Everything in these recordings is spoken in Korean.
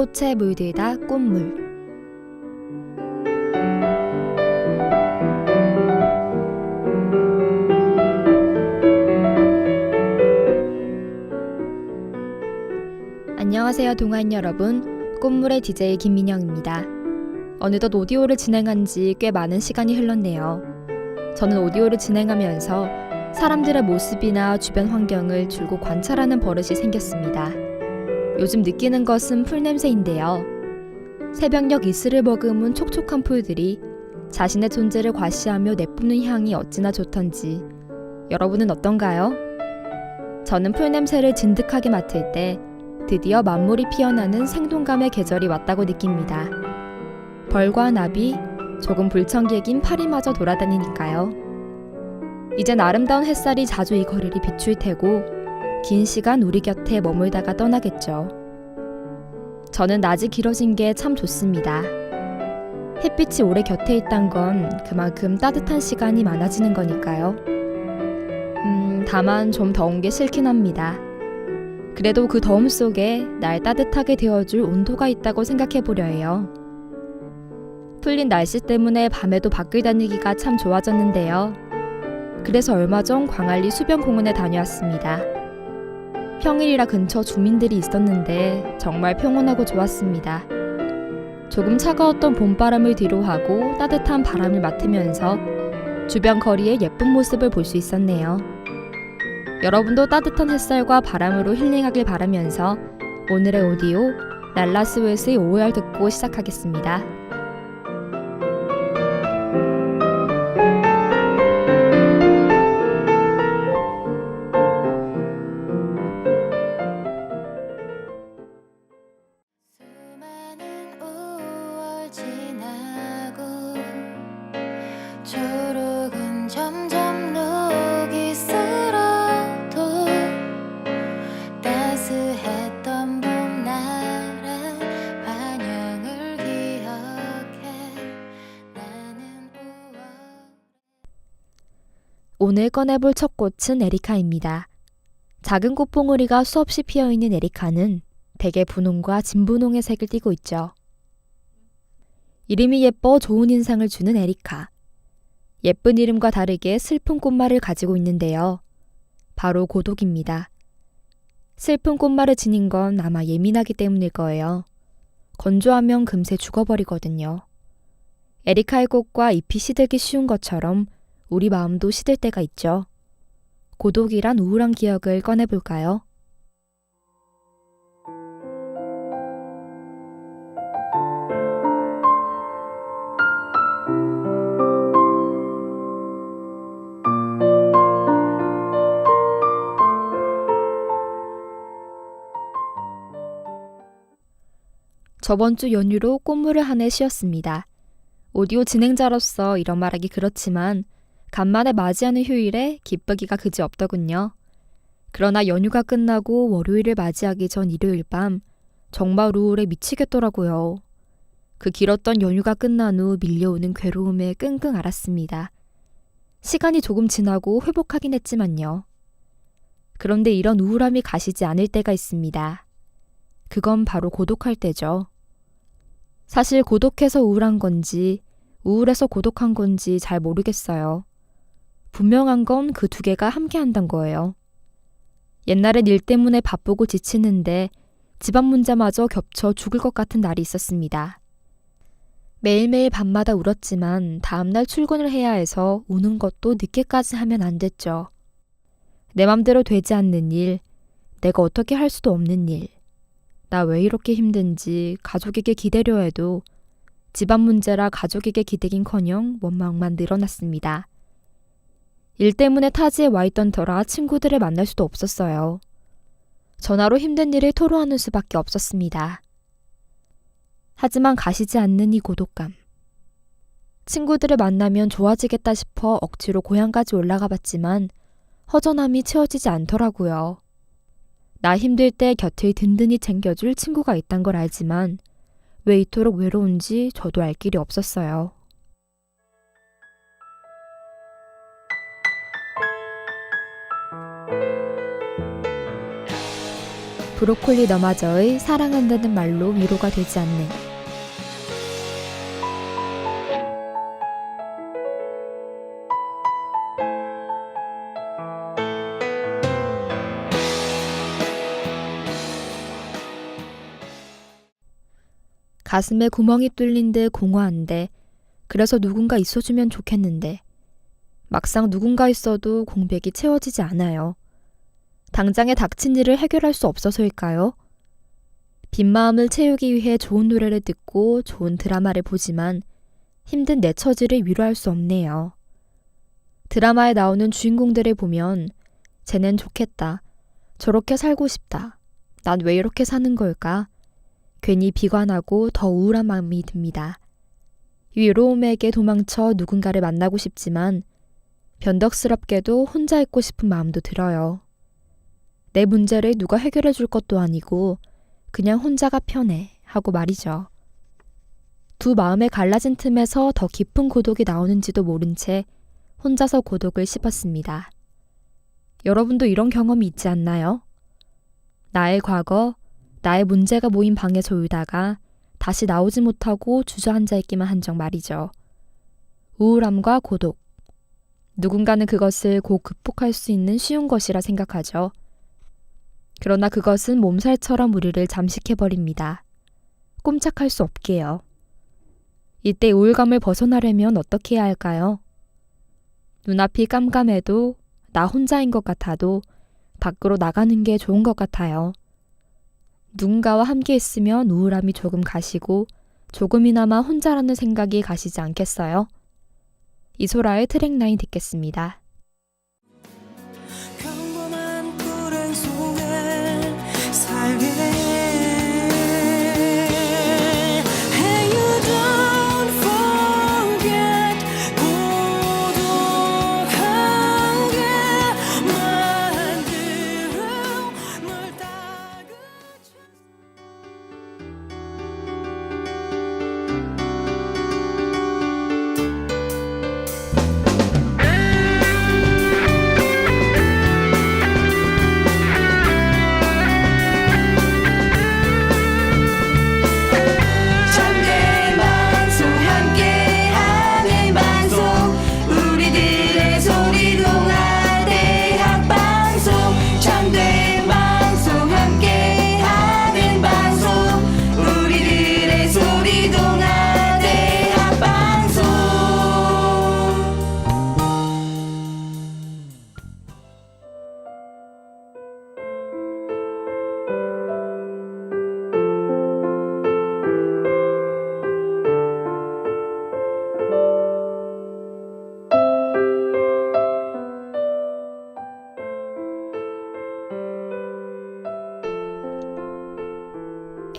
꽃에 물들다 꽃물. 안녕하세요 동안 여러분. 꽃물의 DJ 김민영입니다. 어느덧 오디오를 진행한 지 꽤 많은 시간이 흘렀네요. 저는 오디오를 진행하면서 사람들의 모습이나 주변 환경을 줄곧 관찰하는 버릇이 생겼습니다. 요즘 느끼는 것은 풀냄새인데요. 새벽녘 이슬을 머금은 촉촉한 풀들이 자신의 존재를 과시하며 내뿜는 향이 어찌나 좋던지 여러분은 어떤가요? 저는 풀냄새를 진득하게 맡을 때 드디어 만물이 피어나는 생동감의 계절이 왔다고 느낍니다. 벌과 나비, 조금 불청객인 파리마저 돌아다니니까요. 이젠 아름다운 햇살이 자주 이 거리를 비출 테고 긴 시간 우리 곁에 머물다가 떠나겠죠. 저는 낮이 길어진 게 참 좋습니다. 햇빛이 오래 곁에 있단 건 그만큼 따뜻한 시간이 많아지는 거니까요. 음, 다만 좀 더운 게 싫긴 합니다. 그래도 그 더움 속에 날 따뜻하게 데워줄 온도가 있다고 생각해 보려 해요. 풀린 날씨 때문에 밤에도 밖을 다니기가 참 좋아졌는데요. 그래서 얼마 전 광안리 수변공원에 다녀왔습니다. 평일이라 근처 주민들이 있었는데 정말 평온하고 좋았습니다. 조금 차가웠던 봄바람을 뒤로하고 따뜻한 바람을 맡으면서 주변 거리의 예쁜 모습을 볼 수 있었네요. 여러분도 따뜻한 햇살과 바람으로 힐링하길 바라면서 오늘의 오디오 랄라스웨스의 OR 듣고 시작하겠습니다. 오늘 꺼내볼 첫 꽃은 에리카입니다. 작은 꽃봉오리가 수없이 피어있는 에리카는 대개 분홍과 진분홍의 색을 띠고 있죠. 이름이 예뻐 좋은 인상을 주는 에리카. 예쁜 이름과 다르게 슬픈 꽃말을 가지고 있는데요. 바로 고독입니다. 슬픈 꽃말을 지닌 건 아마 예민하기 때문일 거예요. 건조하면 금세 죽어버리거든요. 에리카의 꽃과 잎이 시들기 쉬운 것처럼 우리 마음도 시들 때가 있죠. 고독이란 우울한 기억을 꺼내볼까요? 저번 주 연휴로 꽃물을 한 해 쉬었습니다. 오디오 진행자로서 이런 말하기 그렇지만 간만에 맞이하는 휴일에 기쁘기가 그지 없더군요. 그러나 연휴가 끝나고 월요일을 맞이하기 전 일요일 밤 정말 우울에 미치겠더라고요. 그 길었던 연휴가 끝난 후 밀려오는 괴로움에 끙끙 앓았습니다. 시간이 조금 지나고 회복하긴 했지만요. 그런데 이런 우울함이 가시지 않을 때가 있습니다. 그건 바로 고독할 때죠. 사실 고독해서 우울한 건지 우울해서 고독한 건지 잘 모르겠어요. 분명한 건 그 두 개가 함께 한단 거예요. 옛날엔 일 때문에 바쁘고 지치는데 집안 문제마저 겹쳐 죽을 것 같은 날이 있었습니다. 매일매일 밤마다 울었지만 다음날 출근을 해야 해서 우는 것도 늦게까지 하면 안 됐죠. 내 맘대로 되지 않는 일, 내가 어떻게 할 수도 없는 일, 나 왜 이렇게 힘든지 가족에게 기대려 해도 집안 문제라 가족에게 기대긴커녕 원망만 늘어났습니다. 일 때문에 타지에 와 있던 터라 친구들을 만날 수도 없었어요. 전화로 힘든 일을 토로하는 수밖에 없었습니다. 하지만 가시지 않는 이 고독감. 친구들을 만나면 좋아지겠다 싶어 억지로 고향까지 올라가 봤지만 허전함이 채워지지 않더라고요. 나 힘들 때 곁을 든든히 챙겨줄 친구가 있단 걸 알지만 왜 이토록 외로운지 저도 알 길이 없었어요. 브로콜리 너마저의 사랑한다는 말로 위로가 되지 않는 가슴에 구멍이 뚫린 듯 공허한데 그래서 누군가 있어주면 좋겠는데 막상 누군가 있어도 공백이 채워지지 않아요. 당장에 닥친 일을 해결할 수 없어서일까요? 빈 마음을 채우기 위해 좋은 노래를 듣고 좋은 드라마를 보지만 힘든 내 처지를 위로할 수 없네요. 드라마에 나오는 주인공들을 보면 쟤는 좋겠다. 저렇게 살고 싶다. 난 왜 이렇게 사는 걸까? 괜히 비관하고 더 우울한 마음이 듭니다. 위로움에게 도망쳐 누군가를 만나고 싶지만 변덕스럽게도 혼자 있고 싶은 마음도 들어요. 내 문제를 누가 해결해 줄 것도 아니고 그냥 혼자가 편해 하고 말이죠. 두 마음의 갈라진 틈에서 더 깊은 고독이 나오는지도 모른 채 혼자서 고독을 씹었습니다. 여러분도 이런 경험이 있지 않나요? 나의 과거, 나의 문제가 모인 방에 졸다가 다시 나오지 못하고 주저앉아 있기만 한 적 말이죠. 우울함과 고독. 누군가는 그것을 곧 극복할 수 있는 쉬운 것이라 생각하죠. 그러나 그것은 몸살처럼 우리를 잠식해버립니다. 꼼짝할 수 없게요. 이때 우울감을 벗어나려면 어떻게 해야 할까요? 눈앞이 깜깜해도 나 혼자인 것 같아도 밖으로 나가는 게 좋은 것 같아요. 누군가와 함께 있으면 우울함이 조금 가시고 조금이나마 혼자라는 생각이 가시지 않겠어요? 이소라의 트랙 라인 듣겠습니다.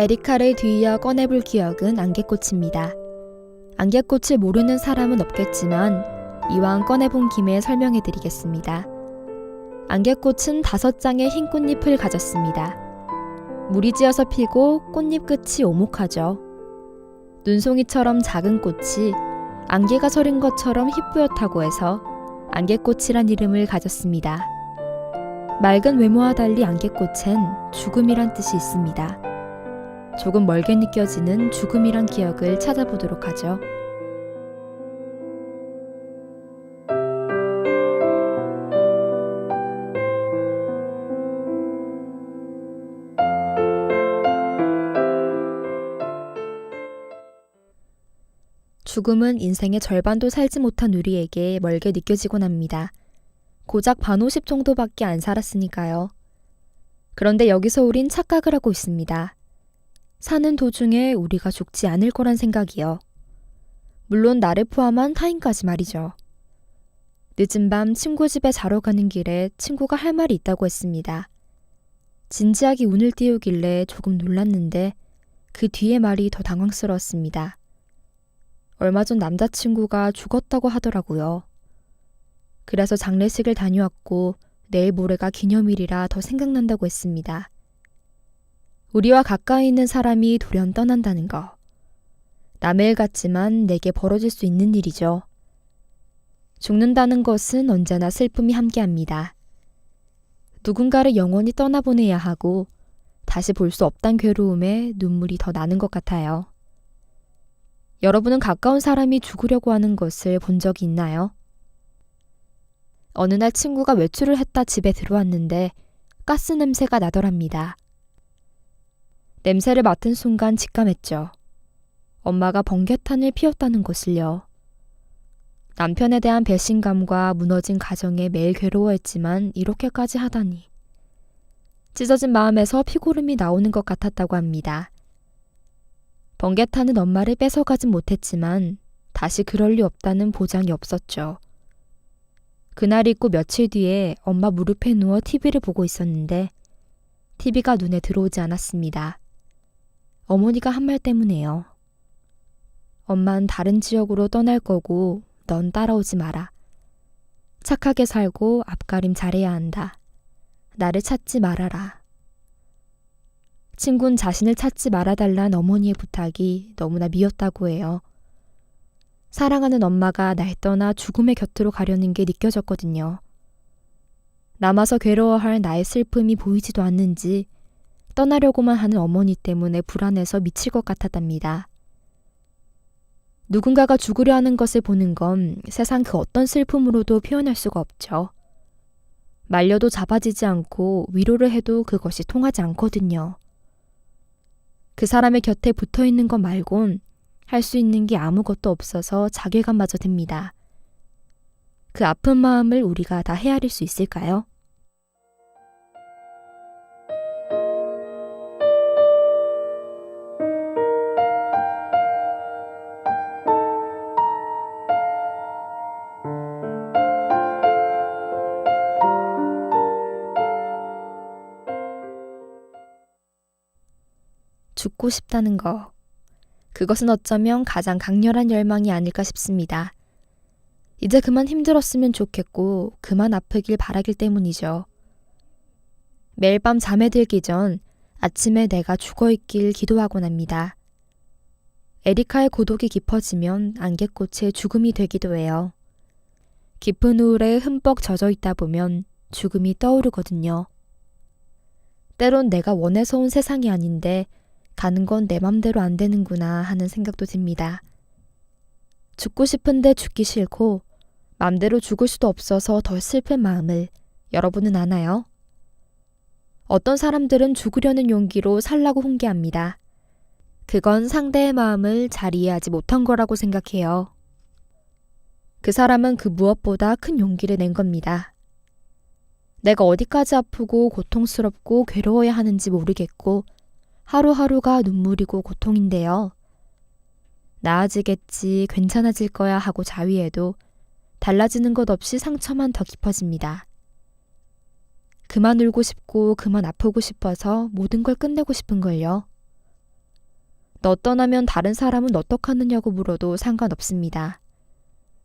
에리카를 뒤이어 꺼내볼 기억은 안개꽃입니다. 안개꽃을 모르는 사람은 없겠지만 이왕 꺼내본 김에 설명해 드리겠습니다. 안개꽃은 다섯 장의 흰 꽃잎을 가졌습니다. 무리지어서 피고 꽃잎 끝이 오목하죠. 눈송이처럼 작은 꽃이 안개가 서린 것처럼 희뿌옇다고 해서 안개꽃이란 이름을 가졌습니다. 맑은 외모와 달리 안개꽃엔 죽음이란 뜻이 있습니다. 조금 멀게 느껴지는 죽음이란 기억을 찾아보도록 하죠. 죽음은 인생의 절반도 살지 못한 우리에게 멀게 느껴지곤 합니다. 고작 반 50 정도밖에 안 살았으니까요. 그런데 여기서 우린 착각을 하고 있습니다. 사는 도중에 우리가 죽지 않을 거란 생각이요. 물론 나를 포함한 타인까지 말이죠. 늦은 밤 친구 집에 자러 가는 길에 친구가 할 말이 있다고 했습니다. 진지하게 운을 띄우길래 조금 놀랐는데 그 뒤의 말이 더 당황스러웠습니다. 얼마 전 남자친구가 죽었다고 하더라고요. 그래서 장례식을 다녀왔고 내일 모레가 기념일이라 더 생각난다고 했습니다. 우리와 가까이 있는 사람이 돌연 떠난다는 거. 남의 일 같지만 내게 벌어질 수 있는 일이죠. 죽는다는 것은 언제나 슬픔이 함께합니다. 누군가를 영원히 떠나보내야 하고 다시 볼 수 없단 괴로움에 눈물이 더 나는 것 같아요. 여러분은 가까운 사람이 죽으려고 하는 것을 본 적이 있나요? 어느 날 친구가 외출을 했다 집에 들어왔는데 가스 냄새가 나더랍니다. 냄새를 맡은 순간 직감했죠. 엄마가 번개탄을 피웠다는 것을요. 남편에 대한 배신감과 무너진 가정에 매일 괴로워했지만 이렇게까지 하다니. 찢어진 마음에서 피고름이 나오는 것 같았다고 합니다. 번개탄은 엄마를 뺏어가진 못했지만 다시 그럴 리 없다는 보장이 없었죠. 그날 있고 며칠 뒤에 엄마 무릎에 누워 TV를 보고 있었는데 TV가 눈에 들어오지 않았습니다. 어머니가 한 말 때문에요. 엄만 다른 지역으로 떠날 거고 넌 따라오지 마라. 착하게 살고 앞가림 잘해야 한다. 나를 찾지 말아라. 친구는 자신을 찾지 말아달란 어머니의 부탁이 너무나 미웠다고 해요. 사랑하는 엄마가 날 떠나 죽음의 곁으로 가려는 게 느껴졌거든요. 남아서 괴로워할 나의 슬픔이 보이지도 않는지 떠나려고만 하는 어머니 때문에 불안해서 미칠 것 같았답니다. 누군가가 죽으려 하는 것을 보는 건 세상 그 어떤 슬픔으로도 표현할 수가 없죠. 말려도 잡아지지 않고 위로를 해도 그것이 통하지 않거든요. 그 사람의 곁에 붙어 있는 것 말곤 할 수 있는 게 아무것도 없어서 자괴감마저 듭니다. 그 아픈 마음을 우리가 다 헤아릴 수 있을까요? 죽고 싶다는 거. 그것은 어쩌면 가장 강렬한 열망이 아닐까 싶습니다. 이제 그만 힘들었으면 좋겠고, 그만 아프길 바라길 때문이죠. 매일 밤 잠에 들기 전 아침에 내가 죽어 있길 기도하곤 합니다. 에리카의 고독이 깊어지면 안개꽃의 죽음이 되기도 해요. 깊은 우울에 흠뻑 젖어 있다 보면 죽음이 떠오르거든요. 때론 내가 원해서 온 세상이 아닌데 가는 건 내 맘대로 안 되는구나 하는 생각도 듭니다. 죽고 싶은데 죽기 싫고 맘대로 죽을 수도 없어서 더 슬픈 마음을 여러분은 아나요? 어떤 사람들은 죽으려는 용기로 살라고 훈계합니다. 그건 상대의 마음을 잘 이해하지 못한 거라고 생각해요. 그 사람은 그 무엇보다 큰 용기를 낸 겁니다. 내가 어디까지 아프고 고통스럽고 괴로워야 하는지 모르겠고 하루하루가 눈물이고 고통인데요. 나아지겠지, 괜찮아질 거야 하고 자위해도 달라지는 것 없이 상처만 더 깊어집니다. 그만 울고 싶고 그만 아프고 싶어서 모든 걸 끝내고 싶은 걸요. 너 떠나면 다른 사람은 어떡하느냐고 물어도 상관없습니다.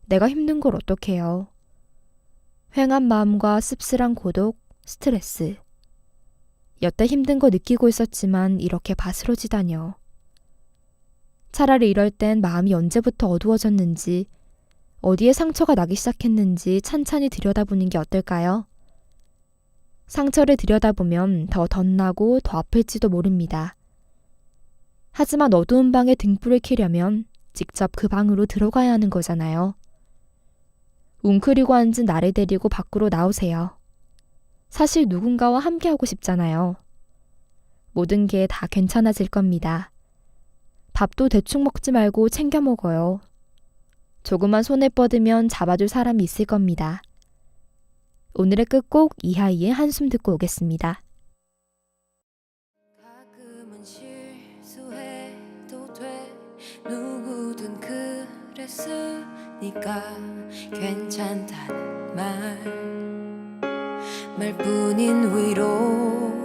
내가 힘든 걸 어떡해요. 휑한 마음과 씁쓸한 고독, 스트레스. 여태 힘든 거 느끼고 있었지만 이렇게 바스러지다뇨. 차라리 이럴 땐 마음이 언제부터 어두워졌는지, 어디에 상처가 나기 시작했는지 찬찬히 들여다보는 게 어떨까요? 상처를 들여다보면 더 덧나고 더 아플지도 모릅니다. 하지만 어두운 방에 등불을 켜려면 직접 그 방으로 들어가야 하는 거잖아요. 웅크리고 앉은 나를 데리고 밖으로 나오세요. 사실 누군가와 함께하고 싶잖아요. 모든 게 다 괜찮아질 겁니다. 밥도 대충 먹지 말고 챙겨 먹어요. 조그만 손을 뻗으면 잡아줄 사람이 있을 겁니다. 오늘의 끝곡 이하이의 한숨 듣고 오겠습니다. 누구든 그랬으니까 괜찮다는 말 말뿐인 위로지만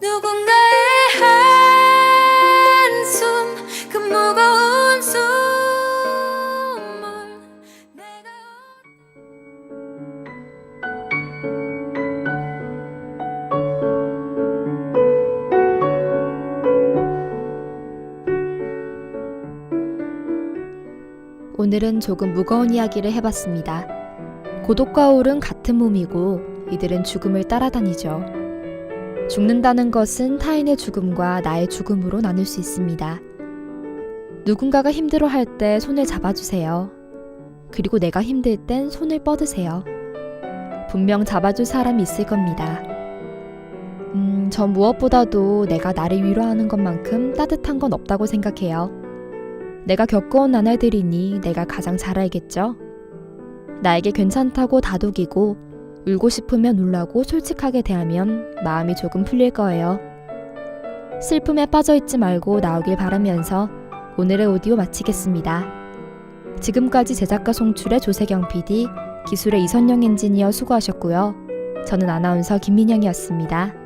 누군가의 오늘은 조금 무거운 이야기를 해봤습니다. 고독과 울은 같은 몸이고 이들은 죽음을 따라다니죠. 죽는다는 것은 타인의 죽음과 나의 죽음으로 나눌 수 있습니다. 누군가가 힘들어 할 때 손을 잡아주세요. 그리고 내가 힘들 땐 손을 뻗으세요. 분명 잡아줄 사람이 있을 겁니다. 음, 전 무엇보다도 내가 나를 위로하는 것만큼 따뜻한 건 없다고 생각해요. 내가 겪어온 나날들이니 내가 가장 잘 알겠죠? 나에게 괜찮다고 다독이고 울고 싶으면 울라고 솔직하게 대하면 마음이 조금 풀릴 거예요. 슬픔에 빠져있지 말고 나오길 바라면서 오늘의 오디오 마치겠습니다. 지금까지 제작과 송출의 조세경 PD, 기술의 이선영 엔지니어 수고하셨고요. 저는 아나운서 김민영이었습니다.